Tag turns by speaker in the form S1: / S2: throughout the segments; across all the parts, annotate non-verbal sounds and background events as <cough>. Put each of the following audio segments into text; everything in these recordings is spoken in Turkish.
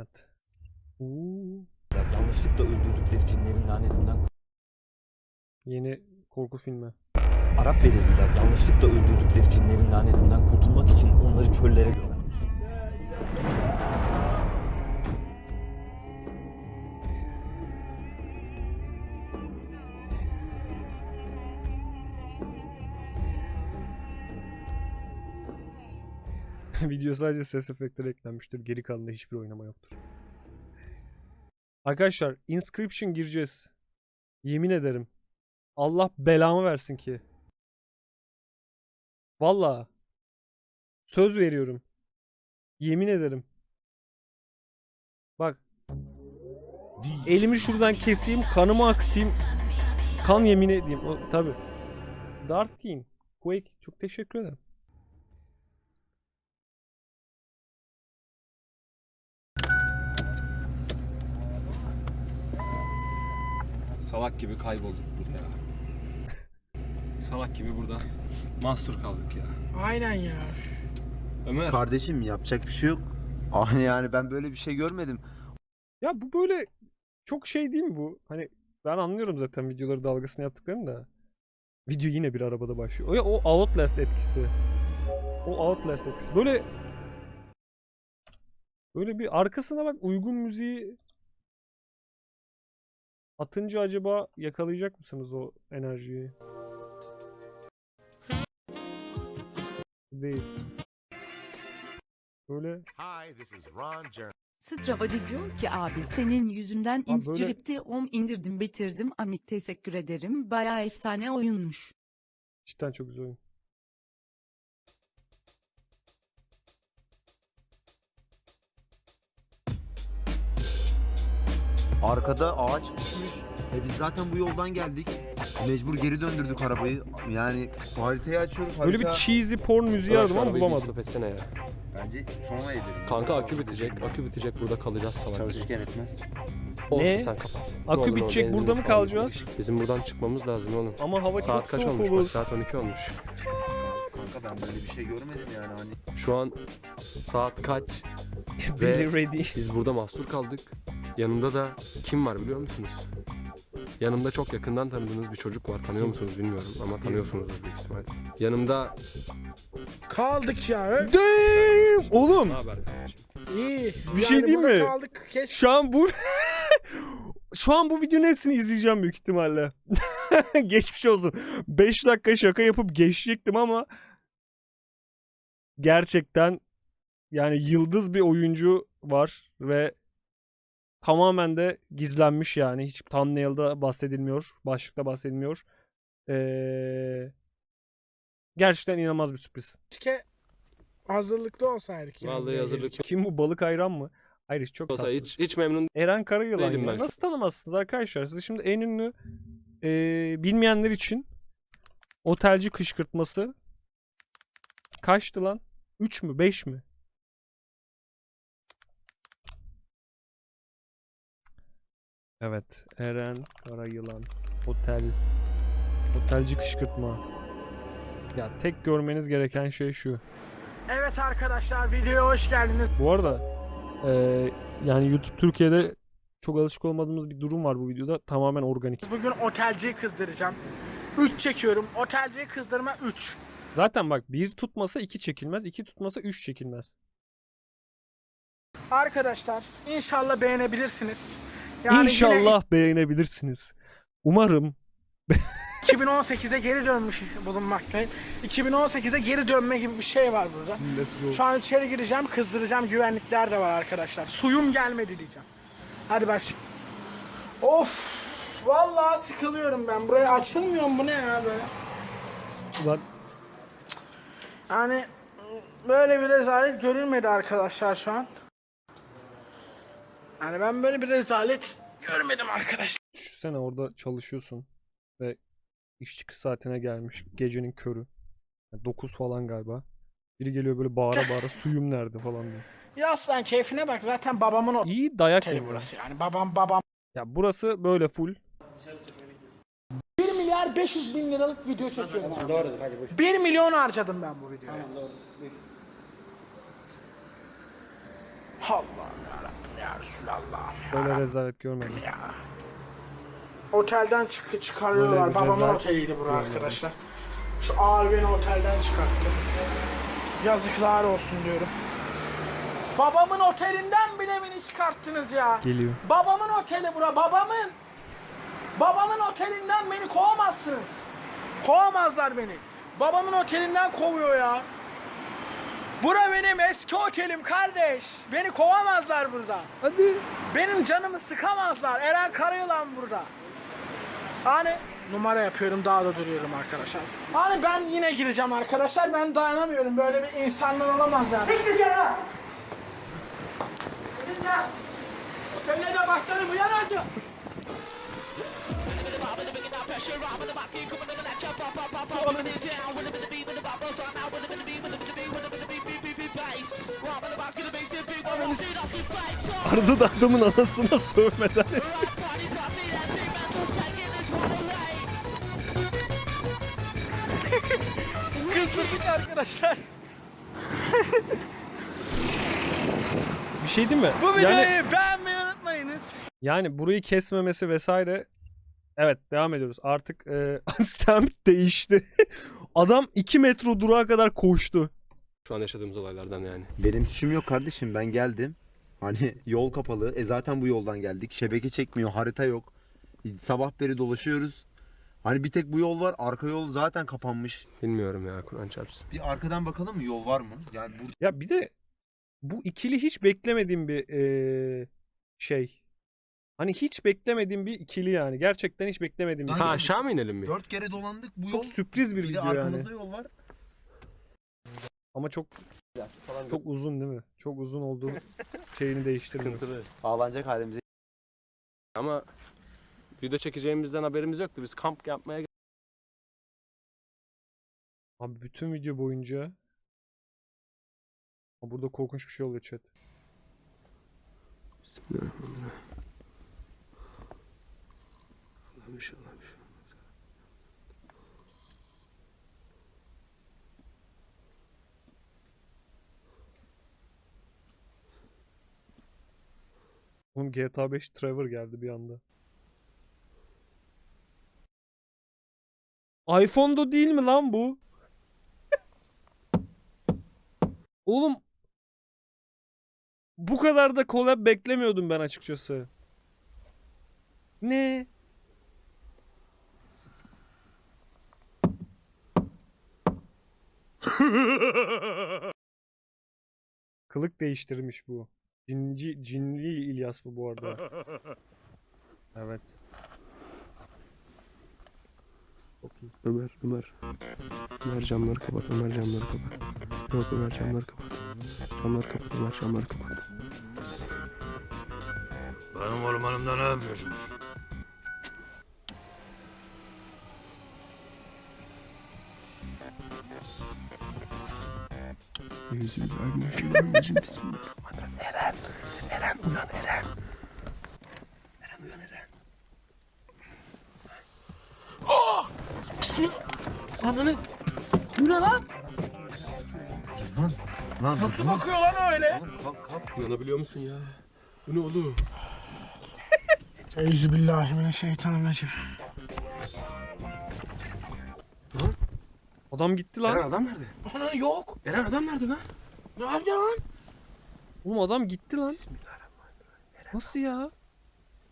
S1: Evet. Uuu.
S2: Yanlışlıkla öldürdükleri cinlerin lanetinden
S1: Yeni korku filmi.
S2: Arap Bedeviler yanlışlıkla öldürdükleri cinlerin lanetinden kurtulmak için onları çöllere
S1: Video sadece ses efektleri eklenmiştir. Geri kalanında hiçbir oynama yoktur. Arkadaşlar Inscription gireceğiz. Yemin ederim. Allah belamı versin ki. Valla. Söz veriyorum. Yemin ederim. Bak. Elimi şuradan keseyim, kanımı akıtayım. Kan yemin edeyim. O, tabi. Darth King. Quake çok teşekkür ederim.
S3: Salak gibi kaybolduk burada ya. Salak gibi burada mahsur kaldık ya.
S4: Aynen ya.
S3: Ömer
S5: Kardeşim yapacak bir şey yok. <laughs> Ah yani ben böyle bir şey görmedim.
S1: Ya bu böyle çok şey değil mi bu? Hani ben anlıyorum zaten videoları dalgasını yaptıklarını da. Video yine bir arabada başlıyor. O, ya o Outlast etkisi. O Outlast etkisi. Böyle böyle bir arkasına bak uygun müziği atınca acaba yakalayacak mısınız o enerjiyi? Değil. Böyle
S6: Hi, this is Ron Jeremy.
S7: Stravacı diyor ki abi senin yüzünden
S1: böyle-
S7: Inscript'i 10 indirdim bitirdim Amit teşekkür ederim baya efsane oyunmuş.
S1: cidden çok güzel oyun.
S5: Arkada ağaç düşmüş. E biz zaten bu yoldan geldik. Mecbur geri döndürdük arabayı. Yani haritayı açıyoruz.
S1: Böyle
S5: Harita...
S1: bir cheesy porn müziği aradım ama bulamadım.
S3: stop etsene ya.
S5: Bence sonra edelim.
S3: Kanka akü bitecek, akü bitecek burada kalacağız salak.
S5: Çalışırken etmez.
S3: Olsun
S1: Ne?
S3: sen kapat.
S1: Akü
S3: olur, ne olur,
S1: bitecek, burada mı
S3: falan
S1: kalacağız?
S3: bitmiş. Bizim buradan çıkmamız lazım oğlum.
S1: Ama hava
S3: Saat
S1: çok
S3: kaç
S1: soğuk
S3: olmuş
S1: olur.
S3: bak saat 12 olmuş.
S5: Kanka ben böyle bir şey görmedim yani hani.
S3: Şu an saat kaç? <laughs>
S1: Ready.
S3: Biz burada mahsur kaldık. Yanımda da kim var biliyor musunuz? Yanımda çok yakından tanıdığınız bir çocuk var. Tanıyor musunuz bilmiyorum ama tanıyorsunuzdur büyük ihtimal. Yanımda...
S4: Kaldık ya.
S1: Damn! Oğlum
S3: Ne haber kardeşim?
S4: İyi.
S1: Bir şey diyeyim
S4: burada
S1: mi?
S4: Kaldık. Keşke.
S1: şu an bu <laughs> şu an bu videonun hepsini izleyeceğim büyük ihtimalle. <laughs> Geçmiş olsun. 5 dakika şaka yapıp geçecektim ama gerçekten yani yıldız bir oyuncu var ve tamamen de gizlenmiş yani. Hiç thumbnail'da bahsedilmiyor. Başlıkta bahsedilmiyor. Ee, gerçekten inanılmaz bir sürpriz.
S4: Keşke hazırlıklı olsaydık. yani
S3: Vallahi
S4: buraya
S3: hazırlık
S4: gelirken.
S1: Kim bu balık ayran mı? Hayır çok
S3: olsa
S1: tatsız.
S3: hiç, hiç memnun
S1: Eren Karayılan
S3: Değilim
S1: ya.
S3: ben
S1: Nasıl tanımazsınız arkadaşlar? Siz şimdi en ünlü eee, bilmeyenler için otelci kışkırtması kaçtı lan? 3 mü 5 mi? Evet. Eren Karayılan. Otel. Otelci kışkırtma. Ya tek görmeniz gereken şey şu.
S4: Evet arkadaşlar videoya hoş geldiniz.
S1: Bu arada eee, yani YouTube Türkiye'de çok alışık olmadığımız bir durum var bu videoda. Tamamen organik.
S4: Bugün otelciyi kızdıracağım. 3 çekiyorum. Otelciyi kızdırma 3.
S1: Zaten bak bir tutmasa iki çekilmez, iki tutmasa üç çekilmez.
S4: Arkadaşlar inşallah beğenebilirsiniz. Yani
S1: İnşallah beğenebilirsiniz. Umarım <laughs>
S4: 2018'e geri dönmüş bulunmaktayım. 2018'e geri dönme gibi bir şey var burada. Şu an içeri gireceğim, kızdıracağım. Güvenlikler de var arkadaşlar. Suyum gelmedi diyeceğim. Hadi baş. Of! Vallahi sıkılıyorum ben. Buraya açılmıyor mu? Bu ne ya böyle?
S1: Ulan
S4: Yani böyle bir rezalet görülmedi arkadaşlar şu an. Yani ben böyle bir rezalet görmedim arkadaşlar.
S1: düşünsene orada çalışıyorsun ve iş çıkış saatine gelmiş gecenin körü. 9 falan galiba. Biri geliyor böyle bağıra bağıra <laughs> suyum nerede falan diyor.
S4: Ya aslan keyfine bak zaten babamın oteli
S1: İyi dayak yiyor.
S4: burası yani. Babam babam.
S1: Ya burası böyle full.
S4: 1 milyar 500 bin liralık video çekiyorum. Doğrudur hadi buyur. 1 milyon harcadım ben bu videoya. Tamam doğru. Allah'ım yarabbim ya. Resulallah.
S1: Böyle rezalet görmedim.
S4: Ya. Otelden çık çıkarıyorlar. Babamın
S1: rezalet
S4: oteliydi bura arkadaşlar. Şu abi beni otelden çıkarttı. Yazıklar olsun diyorum. Babamın otelinden bile beni çıkarttınız ya.
S1: Geliyor.
S4: Babamın oteli bura, babamın. Babamın otelinden beni kovamazsınız. Kovamazlar beni. Babamın otelinden kovuyor ya. Bura benim eski otelim kardeş. Beni kovamazlar burada.
S1: Hadi.
S4: Benim canımı sıkamazlar. Eren Karayılan burada. Hani numara yapıyorum daha da duruyorum arkadaşlar. Hani ben yine gireceğim arkadaşlar. Ben dayanamıyorum. Böyle bir insanlar olamaz yani. Çık dışarı. Oteline de başlarım uyan hadi.
S1: Arda da adamın anasına sövmeden.
S4: Kızdırdık arkadaşlar.
S1: Bir şey değil mi?
S4: Bu videoyu
S1: Yani,
S4: beğenmeyi unutmayınız.
S1: yani burayı kesmemesi vesaire. Evet devam ediyoruz. Artık e, <laughs> semt değişti. <laughs> Adam 2 metro durağa kadar koştu.
S3: Şu an yaşadığımız olaylardan yani.
S5: Benim suçum yok kardeşim ben geldim. Hani yol kapalı. E zaten bu yoldan geldik. Şebeke çekmiyor, harita yok. Sabah beri dolaşıyoruz. Hani bir tek bu yol var. Arka yol zaten kapanmış.
S3: Bilmiyorum ya Kur'an çarpsın.
S5: Bir arkadan bakalım mı yol var mı? Yani burada
S1: Ya bir de bu ikili hiç beklemediğim bir e, şey. Hani hiç beklemediğim bir ikili yani. Gerçekten hiç beklemediğim bir
S5: Aynen.
S3: Ha aşağı mı inelim bir?
S5: dört kere dolandık. Bu yol
S1: Çok sürpriz bir
S5: bir de
S1: video yani.
S5: arkamızda yol var.
S1: Ama çok çok uzun değil mi? Çok uzun olduğu <laughs> şeyini değiştirmiyor.
S2: Ağlanacak halimize
S3: Ama video çekeceğimizden haberimiz yoktu. Biz kamp yapmaya
S1: Abi bütün video boyunca Aa, burada korkunç bir şey oluyor chat.
S3: Allah'ım inşallah bir şey olmaz.
S1: Oğlum GTA 5 Trevor geldi bir anda. iPhone'da değil mi lan bu? <laughs> Oğlum bu kadar da collab beklemiyordum ben açıkçası. Ne? <laughs> Kılık değiştirmiş bu. Cinci, cinli İlyas bu bu arada. Evet. Çok iyi.
S3: Ömer, Ömer. Ömer camları kapat, Ömer camları kapat. Yok Ömer camları kapat. Camları kapat, Ömer camları kapat.
S6: Benim ormanımda ne yapıyorsunuz?
S3: Bismillahirrahmanirrahim. Bismillahirrahmanirrahim. Eren, Eren uyan Eren. Eren uyan Eren.
S5: Lan
S4: Nasıl bakıyor lan öyle?
S5: kalk kalk.
S3: Uyanabiliyor musun ya? Bu ne oğlum?
S4: Euzubillahimineşşeytanirracim.
S1: Adam gitti lan.
S3: Eren adam nerede?
S4: Ana yok.
S3: Eren adam nerede lan?
S4: Ne yapıyor lan?
S1: Oğlum adam gitti lan.
S3: Bismillahirrahmanirrahim.
S1: Nasıl ya?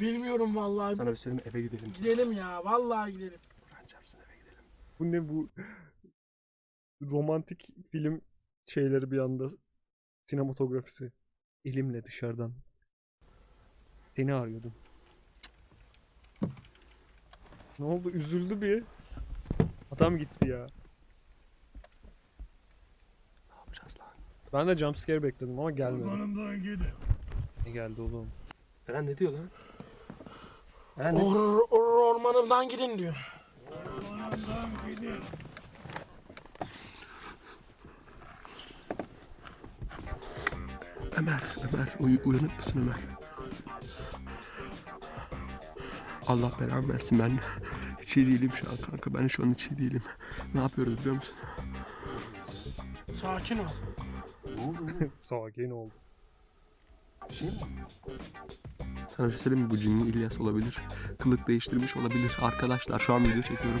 S4: Bilmiyorum vallahi.
S3: Sana bir söyleyeyim eve gidelim.
S4: Gidelim ya. Vallahi gidelim.
S3: Kur'an çarpsın eve gidelim.
S1: Bu ne bu? Romantik film şeyleri bir anda. Sinematografisi. Elimle dışarıdan. Seni arıyordum. Cık. Ne oldu? Üzüldü bir. Adam gitti ya.
S3: Ne yapacağız lan?
S1: Ben de jumpscare bekledim ama gelmedi. Ne geldi oğlum?
S3: Eren ne diyor lan? Eren ne?
S4: Or, or, ormanımdan gidin diyor.
S3: Ömer, Ömer. Uy uyanık mısın Ömer? Allah belamı versin ben hiç iyi değilim şu an kanka. Ben şu an hiç iyi değilim. Ne yapıyoruz biliyor musun?
S4: Sakin ol. <laughs>
S1: Sakin oldu.
S3: Şey mi? Sana bir şey söyleyeyim mi? Bu cinli İlyas olabilir. Kılık değiştirmiş olabilir. Arkadaşlar şu an video çekiyorum.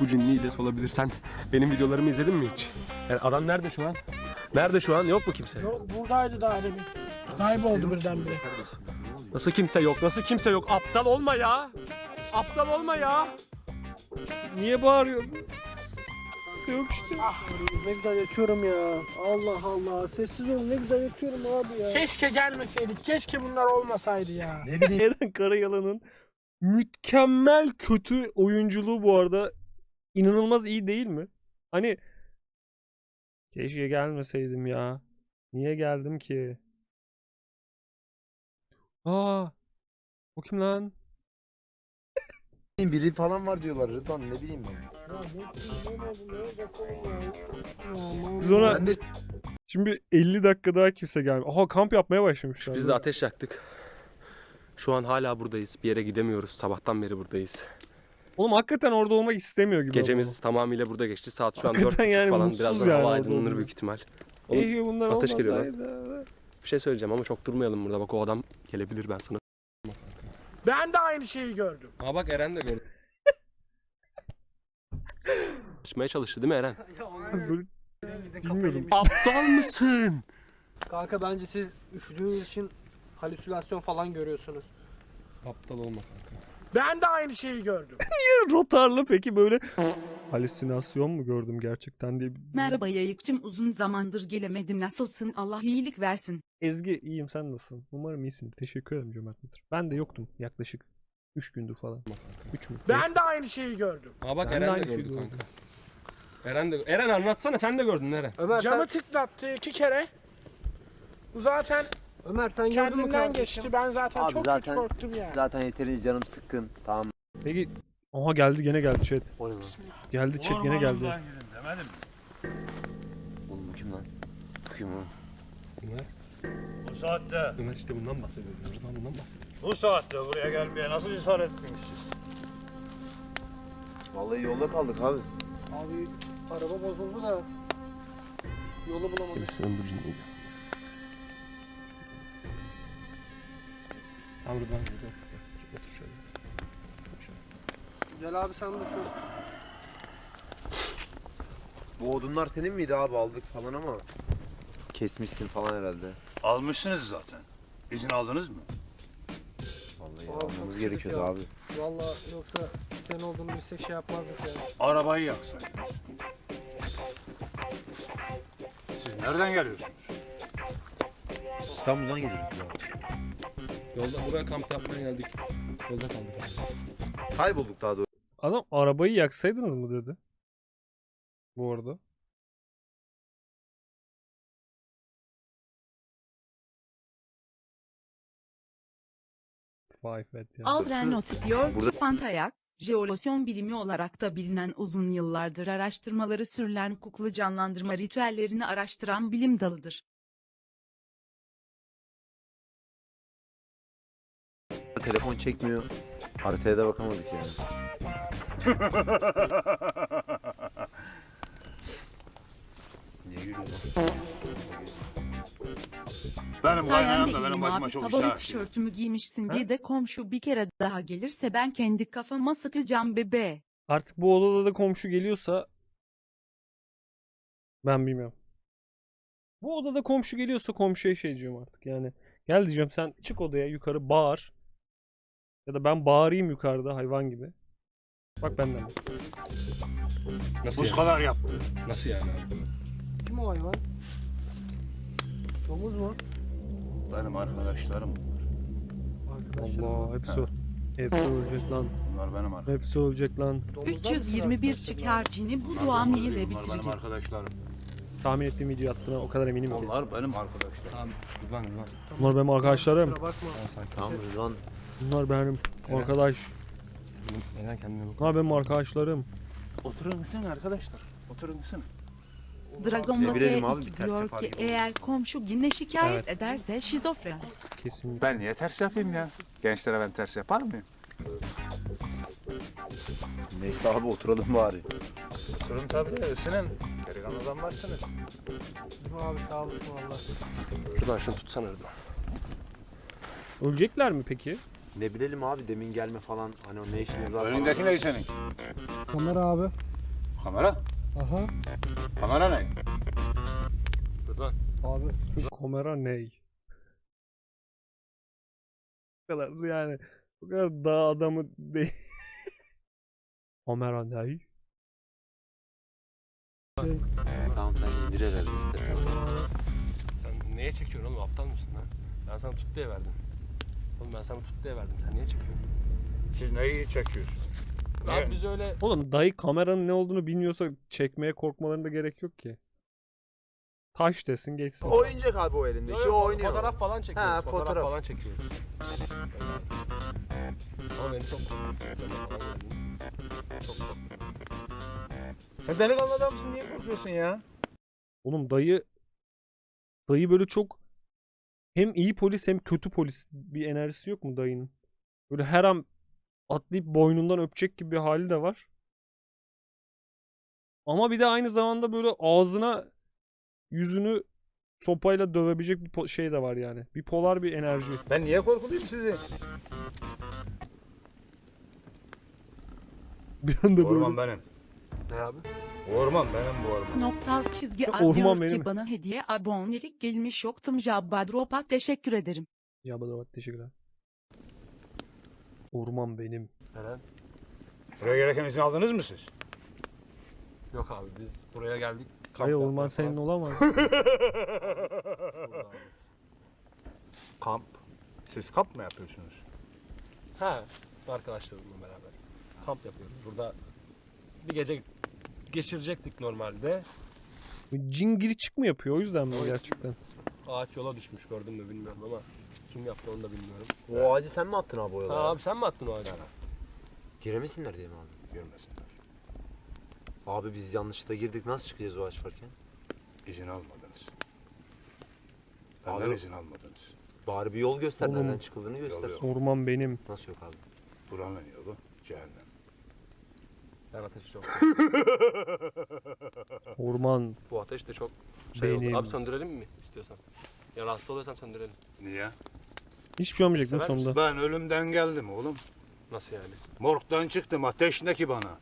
S3: Bu cinli İlyas olabilir. Sen benim videolarımı izledin mi hiç? Yani adam nerede şu an? Nerede şu an? Yok mu kimse?
S4: Yok buradaydı daha demin. Kayboldu birdenbire.
S3: Nasıl kimse yok? Nasıl kimse yok? Aptal olma ya. Aptal olma ya.
S1: Niye bağırıyorsun? Yok işte.
S8: Ne güzel yatıyorum ya. Allah Allah. Sessiz ol ne güzel yatıyorum abi ya.
S4: Keşke gelmeseydik. Keşke bunlar olmasaydı ya. <laughs>
S1: Eren Karayalan'ın mükemmel kötü oyunculuğu bu arada inanılmaz iyi değil mi? Hani keşke gelmeseydim ya. Niye geldim ki? Aa, o kim lan?
S5: Biri falan var diyorlar Rıdvan ne bileyim ben.
S1: Biz ona
S5: Ben de
S1: şimdi 50 dakika daha kimse gelmiyor. Aha kamp yapmaya başlamışlar.
S3: Biz de ateş yaktık. Şu an hala buradayız. Bir yere gidemiyoruz. Sabahtan beri buradayız.
S1: Oğlum hakikaten orada olmak istemiyor gibi.
S3: Gecemiz tamamıyla burada geçti. Saat şu an
S1: Hakikaten
S3: 4.30
S1: yani
S3: falan.
S1: mutsuz
S3: Birazdan
S1: yani
S3: hava
S1: orada
S3: aydınlanır
S1: olunca.
S3: büyük ihtimal.
S1: ama.
S3: Oğlum,
S1: Keşke bunlar
S3: ateş geliyor lan.
S1: olmasaydı.
S3: bir şey söyleyeceğim ama çok durmayalım burada. Bak o adam gelebilir ben sana.
S4: Ben de aynı şeyi gördüm.
S3: Aa bak Eren de gördü. Açmaya çalıştı değil mi Eren? <laughs>
S1: Bilmiyorum.
S3: Aptal mısın?
S8: Kanka bence siz üşüdüğünüz için halüsinasyon falan görüyorsunuz.
S3: Aptal olma kanka.
S4: Ben de aynı şeyi gördüm. <laughs>
S1: Rotarlı peki böyle halüsinasyon mu gördüm gerçekten diye.
S7: Merhaba yayıkçım uzun zamandır gelemedim nasılsın Allah iyilik versin.
S1: Ezgi iyiyim sen nasılsın? Umarım iyisin. Teşekkür ederim cömert müdür. Ben de yoktum yaklaşık 3 gündür falan. 3 mü?
S4: Ben de aynı şeyi gördüm.
S3: Aa bak
S1: Ben de
S3: Eren de
S1: aynı şeyi
S3: gördü
S1: gördüm.
S3: kanka. Eren de Eren anlatsana sen de gördün Eren.
S8: Ömer
S4: Camı
S8: sen,
S4: tıklattı iki kere. Bu zaten
S8: Ömer sen gördün mü
S4: kendinden
S8: kardeşim?
S4: geçti. Ben zaten
S5: Abi
S4: çok
S5: zaten-
S4: kötü korktum yani.
S5: zaten yeterince canım sıkkın. Tamam.
S1: Peki Aha geldi gene geldi chat.
S5: O?
S1: Geldi chat gene geldi.
S6: Ormanımdan gidin demedim.
S5: Oğlum bu kim lan? Bu kim lan?
S3: Ömer,
S6: Bu saatte,
S3: Ömer işte bundan bahsediyoruz. Rıdvan bundan bahsediyor.
S6: bu saatte buraya gelmeye nasıl ısrar ettiniz siz?
S5: Vallahi yolda kaldık abi.
S8: Abi araba bozuldu da yolu bulamadık.
S3: Sen bu cinliydi. Tamam Rıdvan burada. Otur şöyle.
S8: Gel abi sen nasıl?
S5: Bu odunlar senin miydi abi aldık falan ama kesmişsin falan herhalde.
S6: Almışsınız zaten. İzin aldınız mı?
S5: Vallahi
S8: Abi
S5: almamız gerekiyordu
S8: ya.
S5: abi.
S8: Valla yoksa sen olduğunu bilsek şey yapmazdık ya.
S6: Arabayı yaksaydınız. Siz nereden geliyorsunuz?
S5: İstanbul'dan geliyoruz bu arada.
S3: Yolda buraya kamp yapmaya geldik. Yolda kaldık.
S5: Kaybolduk daha doğrusu.
S1: Adam arabayı yaksaydınız mı dedi. Bu arada. Five et ya.
S7: Aldren not ediyor
S5: Burada-
S7: ki Fantayak, jeolosyon bilimi olarak da bilinen uzun yıllardır araştırmaları sürülen kuklu canlandırma ritüellerini araştıran bilim dalıdır.
S5: Telefon çekmiyor. Haritaya da bakamadık yani. <laughs> Niye gülüyorsun?
S6: Benim kaynanam da benim başıma çok iş
S7: favori
S6: açıyor.
S7: tişörtümü giymişsin bir de komşu bir kere daha gelirse ben kendi kafama sıkacağım bebe.
S1: Artık bu odada da komşu geliyorsa ben bilmiyorum. Bu odada komşu geliyorsa komşuya şey diyeceğim artık yani. Gel diyeceğim sen çık odaya yukarı bağır. Ya da ben bağırayım yukarıda hayvan gibi. Bak benden.
S3: Nasıl
S6: Buz
S3: yani?
S6: kadar yaptı.
S3: Nasıl yani abi?
S8: Kim o hayvan? Domuz mu?
S6: Benim arkadaşlarım.
S8: Arkadaşlar.
S1: Allah hepsi o. Hepsi ölecek lan.
S6: Bunlar benim arkadaşlarım.
S1: Hepsi ölecek lan.
S8: Domuzlar mısın
S7: 321
S8: arkadaşlar?
S7: çıkarcini bu duamı ve
S6: Bunlar benim arkadaşlarım.
S1: Tahmin ettiğim video attığına o kadar eminim ki.
S6: Onlar benim arkadaşlarım.
S3: Tamam Rıdvan Rıdvan.
S1: Bunlar benim arkadaşlarım.
S8: Kusura bakma.
S3: Tamam
S5: Rıdvan.
S1: Bunlar benim
S3: Evet.
S1: arkadaş.
S3: Neden kendine bak?
S1: Bunlar benim arkadaşlarım.
S6: Oturun gitsin arkadaşlar. Oturun gitsin.
S7: Dragon
S5: Bize
S7: Ball
S5: bilelim abi, bir
S7: E2
S5: ters
S7: diyor
S5: yapar
S7: ki
S5: gibi.
S7: eğer komşu yine şikayet
S1: Evet.
S7: ederse şizofren.
S1: Kesin.
S6: Ben niye ters yapayım ya? Gençlere ben ters yapar mıyım?
S5: Neyse abi oturalım bari.
S6: Oturun tabii ısının. Delikanlı adamlarsınız.
S8: Bu abi sağ olasın valla.
S3: Rıdvan şunu tutsana Rıdvan.
S1: Ölecekler mi peki?
S5: Ne bilelim abi demin gelme falan hani o ne işiniz var
S6: Önündeki ne senin?
S8: Kamera abi.
S6: Kamera?
S8: Aha.
S6: Kamera ne?
S8: Abi.
S1: Kamera ney? Bu kadar yani bu kadar dağ adamı değil. Kamera ney?
S5: Tamam sen indir herhalde istersen.
S3: Sen neye çekiyorsun oğlum? Aptal mısın lan? Ben sana tut diye verdim. Oğlum ben sana tut diye verdim. Sen niye çekiyorsun?
S6: Siz neyi çekiyorsunuz?
S3: Abi biz öyle
S1: Oğlum dayı kameranın ne olduğunu bilmiyorsa çekmeye korkmalarına da gerek yok ki. Taş desin geçsin.
S5: Oyuncak abi o elindeki
S3: yo,
S5: o oynuyor.
S3: Fotoğraf falan çekiyoruz.
S5: Ha,
S3: fotoğraf,
S5: fotoğraf.
S3: falan çekiyoruz. Ama beni çok Çok korktum.
S6: Sen delikanlı adamsın niye korkuyorsun ya?
S1: Oğlum dayı dayı böyle çok hem iyi polis hem kötü polis bir enerjisi yok mu dayının? Böyle her an atlayıp boynundan öpecek gibi bir hali de var. Ama bir de aynı zamanda böyle ağzına yüzünü sopayla dövebilecek bir şey de var yani. Bipolar bir enerji.
S6: Ben niye korkulayım sizi?
S1: Bir anda
S6: Orman benim.
S3: Ne abi?
S6: Orman benim bu orman.
S7: Noktal çizgi
S1: Ya,
S7: ad
S1: orman
S7: diyor
S1: benim.
S7: ki bana hediye abonelik gelmiş yoktum Jabba Drop'a teşekkür ederim.
S1: Ya bana teşekkürler. Orman benim.
S3: Eren?
S6: Buraya gereken izin aldınız mı siz?
S3: Yok abi biz buraya geldik. kamp
S1: Hayır orman
S3: yapmaya
S1: senin
S3: falan.
S1: olamaz.
S3: Burada <laughs> abi.
S6: Kamp. Siz kamp mı yapıyorsunuz?
S3: Ha, arkadaşlarımla beraber kamp yapıyoruz. Burada bir gece geçirecektik normalde.
S1: Cingiri çık mı yapıyor o yüzden mi gerçekten?
S3: Ağaç yola düşmüş gördün mü bilmiyorum ama kim yaptı onu da bilmiyorum.
S5: O ağacı sen mi attın abi o
S3: Ha
S5: yola?
S3: abi sen mi attın o ağacı?
S5: Giremesinler diye mi abi?
S6: Görmesinler.
S5: Abi biz yanlışlıkla girdik nasıl çıkacağız o ağaç varken?
S6: İzin almadınız.
S5: Abi-
S6: Benden izin almadınız.
S5: Bari bir yol göster
S1: Oğlum.
S5: nereden çıkıldığını göster.
S6: yok.
S1: Orman benim.
S5: Nasıl yok abi?
S6: Buranın yolu cehennem.
S3: Ben ateşi çok <laughs>
S1: Orman
S3: Bu ateş de çok şey oldu.
S1: Benim.
S3: Abi söndürelim mi istiyorsan? Ya rahatsız oluyorsan söndürelim.
S6: Niye?
S1: hiçbir şey olmayacak bu
S3: Sever misin?
S1: sonunda.
S6: Ben ölümden geldim oğlum.
S3: Nasıl yani?
S6: Morgdan çıktım. Ateş ne ki bana?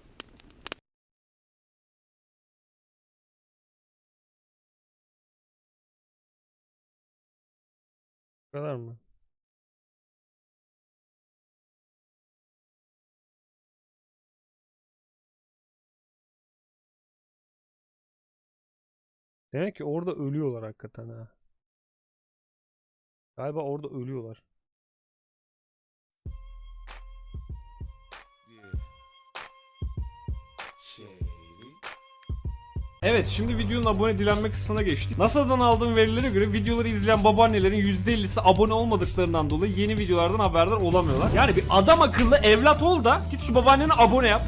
S1: Bu kadar mı? Demek ki orada ölüyorlar hakikaten ha. Galiba orada ölüyorlar. Evet şimdi videonun abone dilenme kısmına geçtik. NASA'dan aldığım verilere göre videoları izleyen babaannelerin %50'si abone olmadıklarından dolayı yeni videolardan haberdar olamıyorlar. Yani bir adam akıllı evlat ol da git şu babaannene abone yap.